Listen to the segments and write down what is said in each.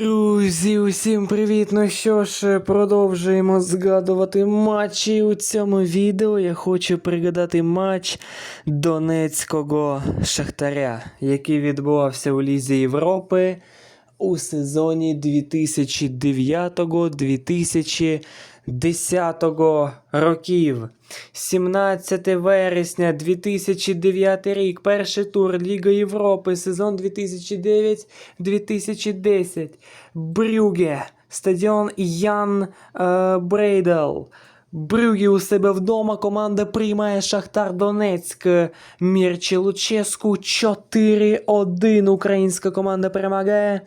Друзі, усім привіт! Ну що ж, продовжуємо згадувати матчі. У цьому відео я хочу пригадати матч Донецького Шахтаря, який відбувався у Лізі Європи у сезоні 2009-2010 років. 17 вересня 2009 рік, перший тур Ліга Європи, сезон 2009-2010. Брюге, стадіон Ян е, Брейдел. Брюге у себе вдома команда приймає Шахтар Донецьк. Мірчі Луческу 4-1. Українська команда перемагає.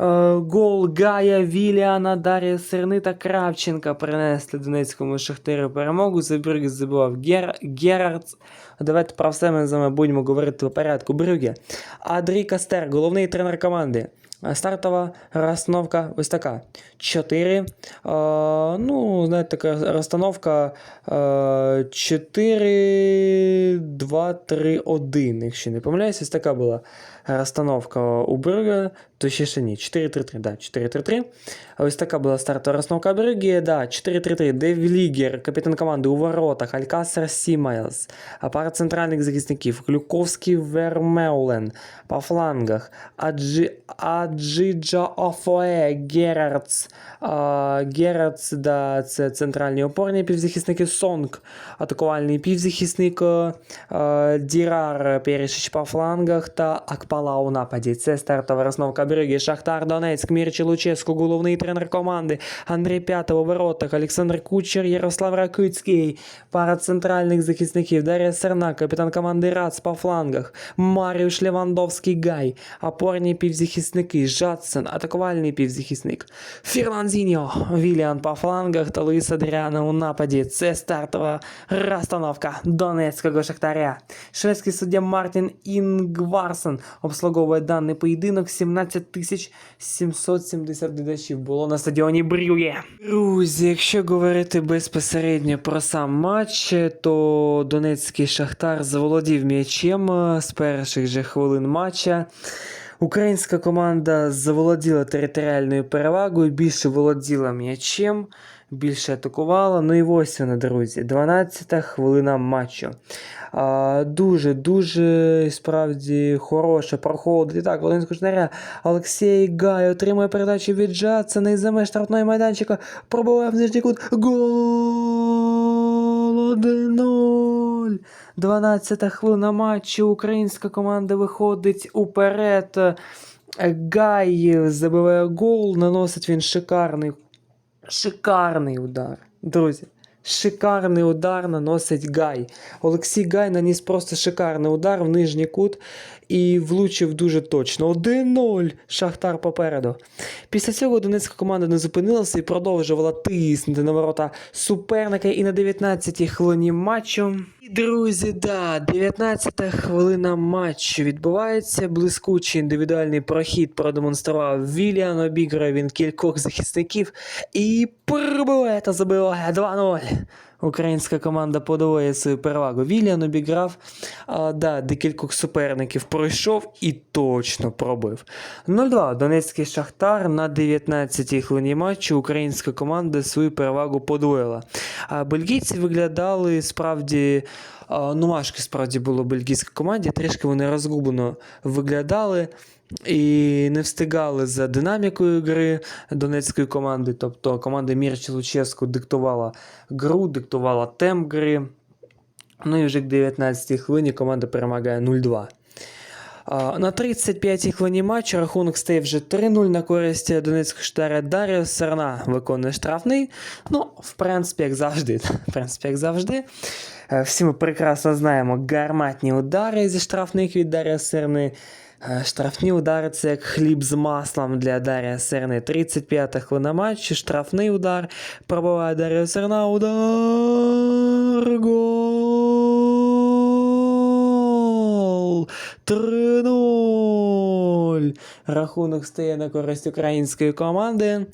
Е, Гол Гая, Віліана, Дар'я Серни та Кравченка принесли Донецькому Шахтарю перемогу. За Брюге забивав Гер... Герардс. Давайте про все ми з вами будемо говорити по порядку. Брюге. Адрій Кастер, головний тренер команди. Стартова розстановка ось така. 4. Е, ну, знаєте, така розстановка е, 4, 2, 3, 1. Якщо не помиляюсь, ось така була розстановка у Брюге, то ще ще ні. 4-3-3, да, 4-3-3. Ось така була стартова розстановка Брюге, да, 4-3-3. Дев Лігер, капітан команди у воротах, Алькасер Сімайлс, а пара центральних захисників, Клюковський Вермеулен, по флангах, Аджи, Аджиджа Офое, Герардс, а, Герардс, да, це центральні опорні півзахисники, Сонг, атакувальний півзахисник, а, Дірар, Перішич по флангах та Акпала у нападі. Це стартова розновка Брюги, Шахтар Донецьк, Мірчі Луческу, головний тренер команди, Андрій П'ятов у воротах, Олександр Кучер, Ярослав Ракицький, пара центральних захисників, Дар'я Серна, капітан команди Рац по флангах, Маріуш Левандовський Гай, опорні півзахисники, Жадсен, атакувальний півзахисник, Фірланзіньо, Віліан по флангах та Луїс Адріана у нападі. Це стартова розстановка Донецького Шахтаря. Шведський суддя Мартін Інгварсен обслуговує даний поєдинок. 17 тисяч 770 глядачів було на стадіоні Брює. Друзі, якщо говорити безпосередньо про сам матч, то Донецький Шахтар заволодів м'ячем з перших же хвилин матча. Українська команда заволоділа територіальною перевагою, більше володіла м'ячем, більше атакувала. Ну і ось вона, друзі, 12-та хвилина матчу. А, дуже, дуже справді хороше проходить. І так, Волинського шнаря. Олексій Гай отримує передачу від Джадсона із за меж штрафного майданчика. Пробиває в нижній кут. Гол 1-0. 12-та хвилина матчу. Українська команда виходить уперед. Гай забиває гол, наносить він шикарний, шикарний удар. Друзі, шикарний удар наносить Гай. Олексій Гай наніс просто шикарний удар в нижній кут і влучив дуже точно. 1-0. Шахтар попереду. Після цього донецька команда не зупинилася і продовжувала тиснути на ворота суперника. І на 19-й хвилині матчу. І, друзі, да, 19-та хвилина матчу відбувається. Блискучий індивідуальний прохід продемонстрував Віліан. Обіграє він кількох захисників і пробиває та забиває 2-0. Українська команда подвоює свою перевагу. Віліан обіграв а, да, декількох суперників, пройшов і точно пробив. 0-2. Донецький Шахтар на 19-й хвилині матчу українська команда свою перевагу подвоїла. А бельгійці виглядали справді. Ну, важко справді було бельгійській команді, трішки вони розгублено виглядали і не встигали за динамікою гри донецької команди. Тобто команда Мірчі Луческу диктувала гру, диктувала темп гри. Ну і вже к 19-й хвилині команда перемагає 0-2. На 35-й хвилині матчу рахунок стає вже 3-0 на користь Донецького штара. Дар'я Серна виконує штрафний. Ну, в принципі, як завжди. В принципі, як завжди. Е, Всі ми прекрасно знаємо гарматні удари зі штрафних від Дар'я Серни. Е, Штрафні удари це як хліб з маслом для Дар'я Серни. 35-та хвилина матчу, штрафний удар. Пробиває Дар'я Серна. Удар. Гол. 3-0. Рахунок стає на користь української команди.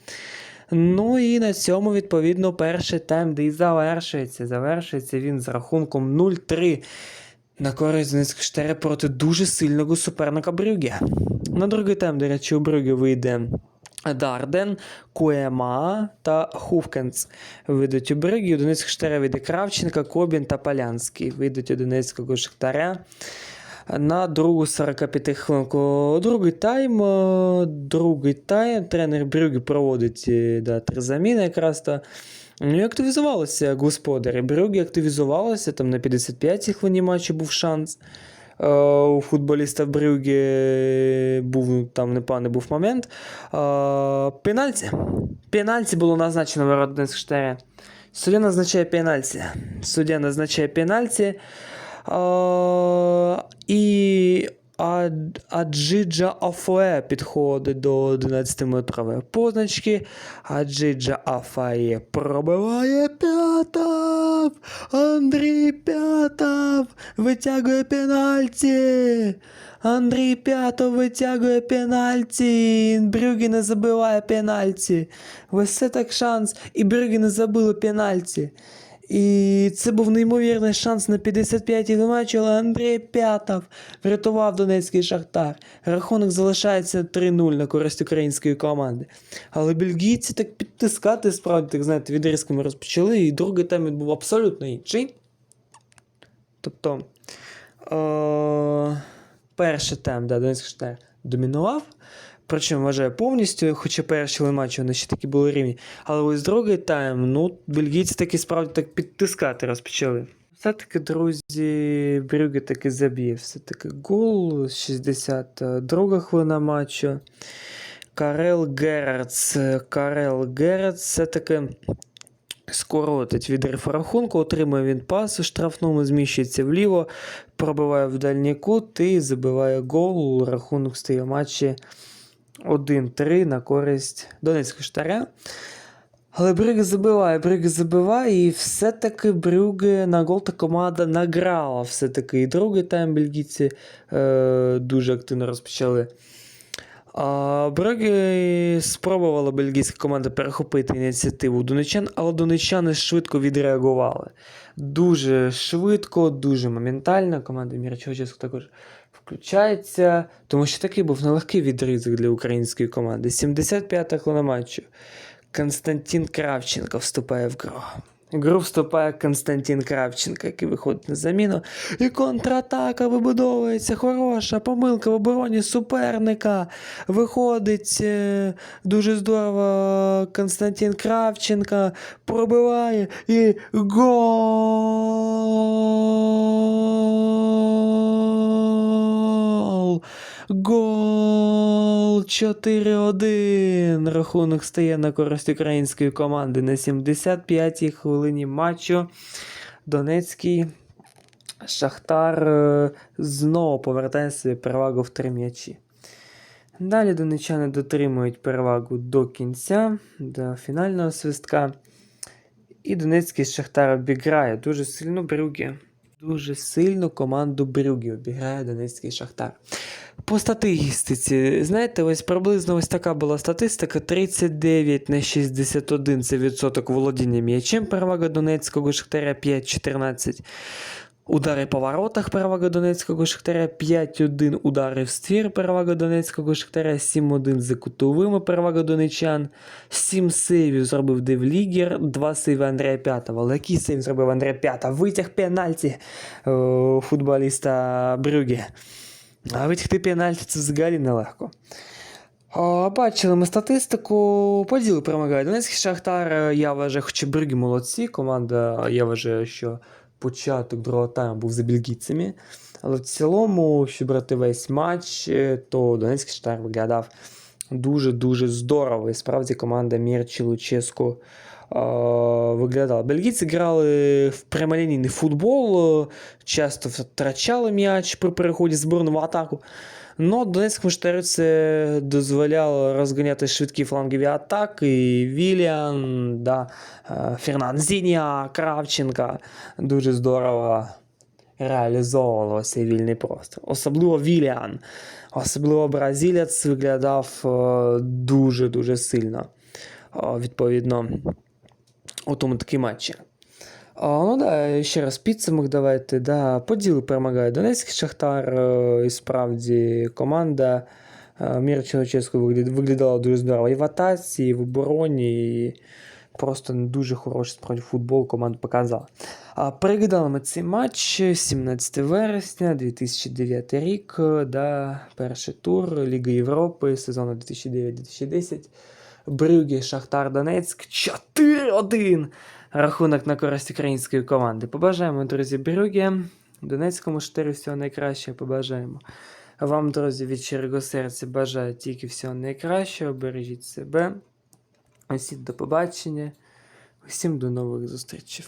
Ну і на цьому, відповідно, перший тайм де і завершується. Завершується він з рахунком 0-3 на користь Донецького штари проти дуже сильного суперника Брюге. На другий тайм, до речі, у Брюге вийде Дарден, Куема та Хувкенс вийдуть у Бригі. У Донецького Шахтаря вийде Кравченка, Кобін та Полянський. Вийдуть у Донецького Шахтаря на другу 45 хвилинку. Другий тайм. е, Другий тайм. Тренер Брюги проводить е, да, три заміни якраз то. Ну і активізувалися господарі. Брюги активізувалися, там на 55-й хвилині матчу був шанс. Е, У футболіста Брюги був там непоганий був момент. Пенальті. Пенальті було назначено в ворот Донецького Суддя назначає пенальті. Суддя назначає пенальті. І Аджиджа Афае підходить до 11-метрової позначки. Аджиджа Афає пробиває п'ятов. Андрій П'ятов витягує пенальті. Андрій П'ятов витягує пенальті. Брюгі не забиває пенальті. Це так шанс. І Брюгі не забили пенальті. І це був неймовірний шанс на 55-й матчі, але Андрій П'ятов врятував Донецький Шахтар. Рахунок залишається 3-0 на користь української команди. Але бельгійці так підтискати, справді, так знаєте, відрізками розпочали, і другий тайм був абсолютно інший. Тобто, е- перший тайм, да, Донецький Шахтар домінував. Причому вважаю повністю, хоча перші матчі вони ще такі були рівні. Але ось другий тайм, ну, бельгійці таки справді так підтискати розпочали. Все-таки, друзі, Брюге таки заб'є. Все-таки гол, 62 хвилина матчу. Карел Герц. Карел Герц все-таки скоротить відрив рахунку, отримує він пас у штрафному, зміщується вліво, пробиває в дальній кут і забиває гол. Рахунок стає матчі 1-3 на користь Донецького штаря. Але Брюге забиває, Брюге забиває, і все-таки Брюге на гол та команда награла. Все-таки і другий тайм бельгійці е, дуже активно розпочали. А Брюге спробувала бельгійська команда перехопити ініціативу донечан, але донечани швидко відреагували. Дуже швидко, дуже моментально. Команда Мірчовческу також включається, тому що такий був нелегкий відрізок для української команди. 75-та хвилина матчу. Константин Кравченко вступає в гру. Гру вступає Константин Кравченко, який виходить на заміну. І контратака вибудовується. Хороша помилка в обороні суперника. Виходить е, дуже здорово Константин Кравченко. Пробиває і гол! Гол 4-1. Рахунок стає на користь української команди на 75-й хвилині матчу. Донецький Шахтар е, знову повертає собі перевагу в три м'ячі. Далі донечани дотримують перевагу до кінця, до фінального свистка. І Донецький Шахтар обіграє дуже сильно Брюге. Дуже сильно команду Брюгі обіграє Донецький Шахтар. По статистиці, знаєте, ось приблизно ось така була статистика: 39 на 61 це відсоток володіння м'ячем. Перевага Донецького Шахтаря 5-14. Удари по воротах перевага Донецького Шахтаря 5-1 удари в ствір перевага Донецького Шахтаря 7-1 за кутовими перевага донечан. 7 сейвів зробив Девлігер, 2 сейви Андрія П'ятого. Але який сейв зробив Андрія П'ятого? Витяг пенальті е, футболіста Брюге. А витягти пенальті це взагалі нелегко. Бачили ми статистику, поділи перемагає. Донецький Шахтар, я вважаю, хоча Брюги молодці. Команда, я вважаю, що початок другого тайму був за бельгійцями. Але в цілому, якщо брати весь матч, е, то Донецький Штар виглядав дуже-дуже здорово. І справді команда Мірчі Луческу виглядала. Бельгійці грали в прямолінійний футбол, е, часто втрачали м'яч при переході зборну в атаку. Но Донецькому Шахтарю це дозволяло розганяти швидкі флангові атаки. Віліан, да, е, Кравченка дуже здорово реалізовували цей вільний простір. Особливо Віліан, особливо бразилець виглядав дуже-дуже сильно. Е, Відповідно, у тому такі матчі. А, ну да, ще раз підсумок давайте. Да, поділ перемагає Донецький Шахтар. І справді команда Е, Мір виглядала дуже здорово і в атаці, і в обороні, і просто дуже хороший справді футбол команда показала. А переглядали ми цей матч 17 вересня 2009 рік, е, да, перший тур Ліги Європи сезону 2009-2010. Брюге, Шахтар Донецьк 4-1. Рахунок на користь української команди. Побажаємо, друзі, Брюгі. Донецькому штирі всього найкращого побажаємо. Вам, друзі, від щирого серця бажаю тільки всього найкращого. Бережіть себе. Усім до побачення. Усім до нових зустрічей.